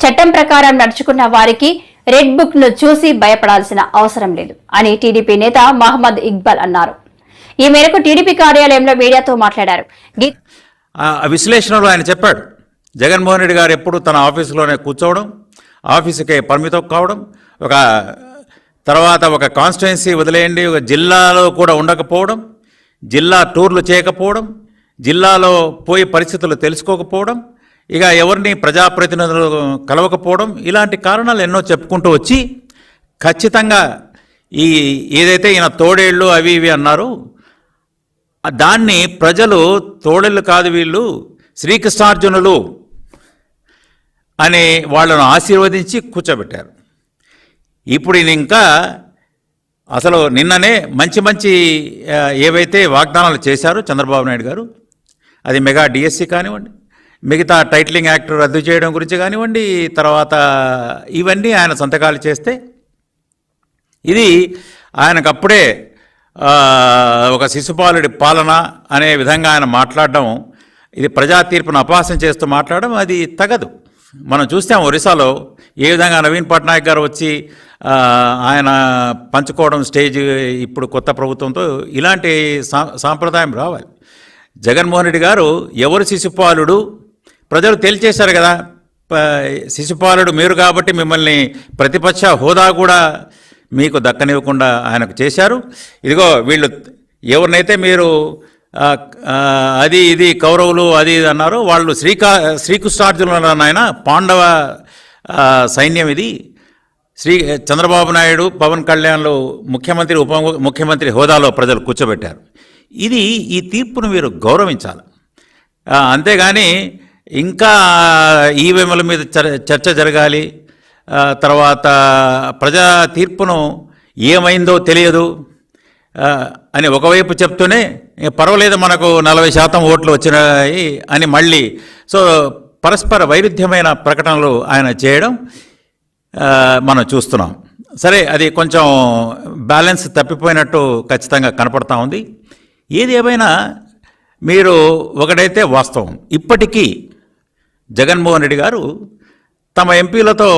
చట్టం ప్రకారం నడుచుకున్న వారికి రెడ్ బుక్ను చూసి భయపడాల్సిన అవసరం లేదు అని టీడీపీ నేత మహమ్మద్ ఇక్బాల్ అన్నారు. ఈ మేరకు టీడీపీ కార్యాలయంలో మీడియాతో మాట్లాడారు. విశ్లేషణలో ఆయన చెప్పాడు. జగన్మోహన్ రెడ్డి గారు ఎప్పుడు తన ఆఫీసులోనే కూర్చోవడం ఆఫీసుకే పరిమితం కావడం ఒక తర్వాత ఒక కాన్స్టిట్యున్సీ వదిలేయండి ఒక జిల్లాలో కూడా ఉండకపోవడం జిల్లా టూర్లు చేయకపోవడం జిల్లాలో పోయి పరిస్థితులు తెలుసుకోకపోవడం ఇక ఎవరిని ప్రజాప్రతినిధులు కలవకపోవడం ఇలాంటి కారణాలు ఎన్నో చెప్పుకుంటూ వచ్చి ఖచ్చితంగా ఈ ఏదైతే ఈయన తోడేళ్ళు అవి ఇవి అన్నారు దాన్ని ప్రజలు తోడేళ్ళు కాదు వీళ్ళు శ్రీకృష్ణార్జునులు అని వాళ్ళను ఆశీర్వదించి కూర్చోబెట్టారు. ఇప్పుడు ఇంకా అసలు నిన్ననే మంచి మంచి ఏవైతే వాగ్దానాలు చేశారో చంద్రబాబు నాయుడు గారు అది మెగా డిఎస్సి కానివ్వండి మిగతా టైటిలింగ్ యాక్ట్ రద్దు చేయడం గురించి కానివ్వండి తర్వాత ఇవన్నీ ఆయన సంతకాలు చేస్తే ఇది ఆయనకు అప్పుడే ఒక శిశుపాలుడి పాలన అనే విధంగా ఆయన మాట్లాడడం ఇది ప్రజా తీర్పును అపహాసం చేస్తూ మాట్లాడడం అది తగదు. మనం చూస్తాం ఒరిస్సాలో ఏ విధంగా నవీన్ పట్నాయక్ గారు వచ్చి ఆయన పంచుకోవడం స్టేజ్ ఇప్పుడు కొత్త ప్రభుత్వంతో ఇలాంటి సాంప్రదాయం రావాలి. జగన్మోహన్ రెడ్డి గారు ఎవరు శిశుపాలుడు ప్రజలు తేల్చేశారు కదా. ప- శిశుపాలుడు మీరు కాబట్టి మిమ్మల్ని ప్రతిపక్ష హోదా కూడా మీకు దక్కనివ్వకుండా ఆయనకు చేశారు. ఇదిగో వీళ్ళు ఎవరినైతే మీరు అది ఇది కౌరవులు అది ఇది అన్నారు వాళ్ళు శ్రీకా శ్రీకృష్ణార్జునులు ఆయన పాండవ సైన్యం ఇది. శ్రీ చంద్రబాబు నాయుడు పవన్ కళ్యాణ్లు ముఖ్యమంత్రి ఉప ముఖ్యమంత్రి హోదాలో ప్రజలు కూర్చోబెట్టారు. ఇది ఈ తీర్పును మీరు గౌరవించాలి. అంతేగాని ఇంకా ఈ ఈవీఎంల మీద చర్చ జరగాలి. తర్వాత ప్రజా తీర్పును ఏమైందో తెలియదు. అని ఒకవైపు చెప్తూనే పర్వాలేదు మనకు నలభై శాతం ఓట్లు వచ్చినాయి అని మళ్ళీ. సో పరస్పర వైరుధ్యమైన ప్రకటనలు ఆయన చేయడం మనం చూస్తున్నాం. సరే అది కొంచెం బ్యాలెన్స్ తప్పిపోయినట్టు ఖచ్చితంగా కనపడతా ఉంది. ఏది ఏమైనా మీరు ఒకటైతే వాస్తవం. ఇప్పటికీ జగన్మోహన్ రెడ్డి గారు తమ ఎంపీలతో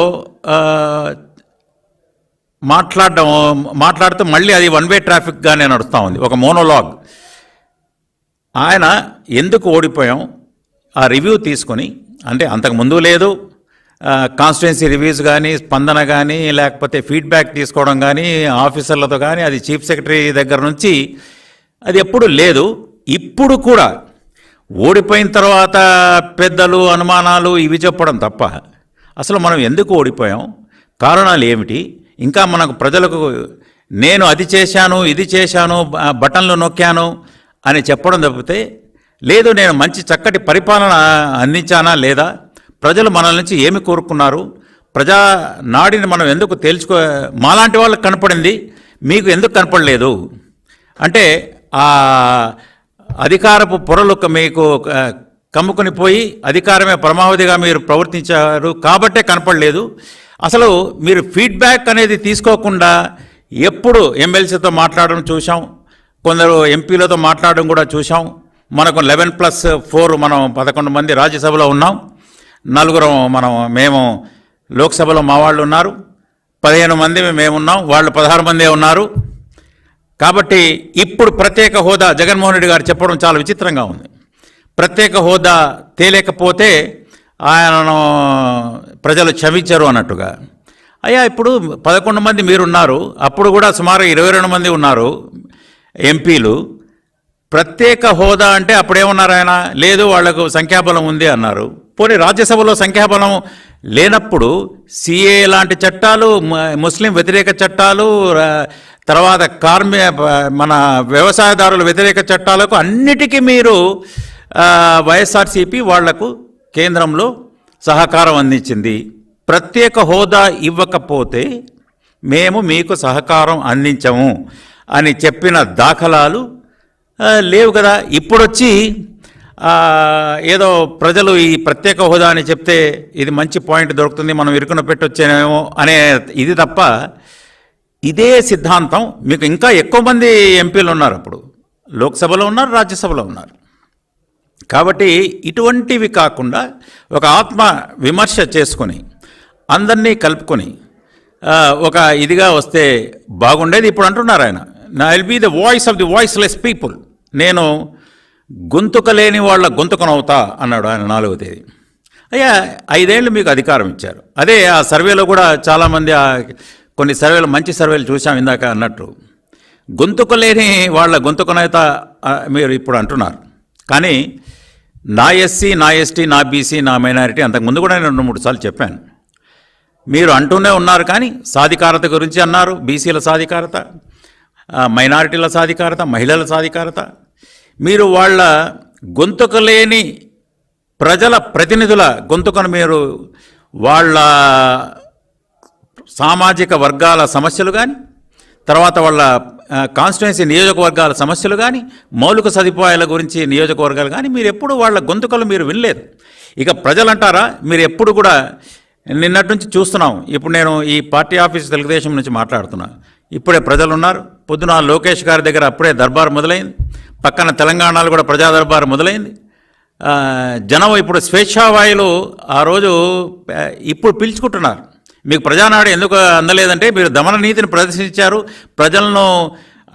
మాట్లాడడం మాట్లాడుతూ మళ్ళీ అది వన్ వే ట్రాఫిక్గానే నడుస్తూ ఉంది ఒక మోనోలాగ్ ఆయన ఎందుకు ఓడిపోయాం? ఆ రివ్యూ తీసుకొని అంటే అంతకు ముందు లేదు కాన్స్టిట్యున్సీ రివ్యూస్ కానీ స్పందన కానీ లేకపోతే ఫీడ్బ్యాక్ తీసుకోవడం కానీ ఆఫీసర్లతో కానీ అది చీఫ్ సెక్రటరీ దగ్గర నుంచి అది ఎప్పుడు లేదు. ఇప్పుడు కూడా ఓడిపోయిన తర్వాత పెద్దలు అనుమానాలు ఇవి చెప్పడం తప్ప అసలు మనం ఎందుకు ఓడిపోయాం? కారణాలు ఏమిటి? ఇంకా మనకు ప్రజలకు నేను అది చేశాను ఇది చేశాను బటన్లు నొక్కాను అని చెప్పడం తప్పితే లేదు నేను మంచి చక్కటి పరిపాలన అందించానా లేదా? ప్రజలు మన నుంచి ఏమి కోరుకున్నారు? ప్రజా నాడిని మనం ఎందుకు తేల్చుకో మాలాంటి వాళ్ళకి కనపడింది మీకు ఎందుకు కనపడలేదు? అంటే అధికారపు పొరలు మీకు ఆ, కమ్ముకొని పోయి అధికారమే పరమావధిగా మీరు ప్రవర్తించారు కాబట్టే కనపడలేదు. అసలు మీరు ఫీడ్బ్యాక్ అనేది తీసుకోకుండా ఎప్పుడు ఎమ్మెల్సీతో మాట్లాడడం చూసాం కొందరు ఎంపీలతో మాట్లాడడం కూడా చూసాం మనకు లెవెన్ ప్లస్ ఫోర్ మనం పదకొండు మంది రాజ్యసభలో ఉన్నాం. నలుగురం మనం మేము లోక్సభలో మా వాళ్ళు ఉన్నారు. పదిహేను మంది మేమున్నాం. వాళ్ళు పదహారు మందే ఉన్నారు. కాబట్టి ఇప్పుడు ప్రత్యేక హోదా జగన్మోహన్ రెడ్డి గారు చెప్పడం చాలా విచిత్రంగా ఉంది. ప్రత్యేక హోదా తేలేకపోతే ఆయనను ప్రజలు క్షమించరు అన్నట్టుగా. అయ్యా ఇప్పుడు పదకొండు మంది మీరున్నారు అప్పుడు కూడా సుమారు ఇరవై రెండు మంది ఉన్నారు ఎంపీలు. ప్రత్యేక హోదా అంటే అప్పుడేమన్నారు ఆయన? లేదు వాళ్ళకు సంఖ్యాబలం ఉంది అన్నారు. పోనీ రాజ్యసభలో సంఖ్యాబలం లేనప్పుడు సిఏ లాంటి చట్టాలు ముస్లిం వ్యతిరేక చట్టాలు తర్వాత కార్మి మన వ్యవసాయదారుల వ్యతిరేక చట్టాలకు అన్నిటికీ మీరు వైఎస్ఆర్సీపీ వాళ్ళకు కేంద్రంలో సహకారం అందించింది. ప్రత్యేక హోదా ఇవ్వకపోతే మేము మీకు సహకారం అందించము అని చెప్పిన దాఖలాలు లేవు కదా. ఇప్పుడొచ్చి ఏదో ప్రజలు ఈ ప్రత్యేక హోదా అని చెప్తే ఇది మంచి పాయింట్ దొరుకుతుంది మనం ఇరుకున పెట్టొచ్చేమో అనే ఇది తప్ప ఇదే సిద్ధాంతం. మీకు ఇంకా ఎక్కువ మంది ఎంపీలు ఉన్నారు అప్పుడు. లోక్సభలో ఉన్నారు రాజ్యసభలో ఉన్నారు. కాబట్టి ఇటువంటివి కాకుండా ఒక ఆత్మ విమర్శ చేసుకొని అందరినీ కలుపుకొని ఒక ఇదిగా వస్తే బాగుండేది ఇప్పుడు అంటున్నారు ఆయన. నా will be the voice of the voiceless people నేను గొంతుక లేని వాళ్ళ గొంతుకనవుతా అన్నాడు ఆయన నాలుగో తేదీ. అయ్యా ఐదేళ్ళు మీకు అధికారం ఇచ్చారు. అదే ఆ సర్వేలో కూడా చాలామంది ఆ కొన్ని సర్వేలు మంచి సర్వేలు చూసాం ఇందాక అన్నట్టు. గొంతుక లేని వాళ్ళ గొంతుకనైతే మీరు ఇప్పుడు అంటున్నారు. కానీ నా ఎస్సీ నా ఎస్టీ నా బీసీ నా మైనారిటీ అంతకుముందు కూడా నేను రెండు మూడు సార్లు చెప్పాను. మీరు అంటూనే ఉన్నారు కానీ సాధికారత గురించి అన్నారు. బీసీల సాధికారత మైనారిటీల సాధికారత మహిళల సాధికారత. మీరు వాళ్ళ గొంతుకు లేని ప్రజల ప్రతినిధుల గొంతుకను మీరు వాళ్ళ సామాజిక వర్గాల సమస్యలు కానీ తర్వాత వాళ్ళ కాన్స్టిట్యున్సీ నియోజకవర్గాల సమస్యలు కానీ మౌలిక సదుపాయాల గురించి నియోజకవర్గాలు కానీ మీరు ఎప్పుడు వాళ్ళ గొంతుకలు మీరు వినలేదు. ఇక ప్రజలంటారా మీరు ఎప్పుడు కూడా నిన్నటి నుంచి చూస్తున్నాం. ఇప్పుడు నేను ఈ పార్టీ ఆఫీస్ తెలుగుదేశం నుంచి మాట్లాడుతున్నా. ఇప్పుడే ప్రజలు ఉన్నారు పొద్దున లోకేష్ గారి దగ్గర అప్పుడే దర్బార్ మొదలైంది. పక్కన తెలంగాణలో కూడా ప్రజా దర్బార్ మొదలైంది. జనం ఇప్పుడు స్వేచ్ఛావాయులు ఆ రోజు ఇప్పుడు పిలుచుకుంటున్నారు. మీకు ప్రజానాడు ఎందుకు అందలేదంటే మీరు దమన నీతిని ప్రదర్శించారు. ప్రజలను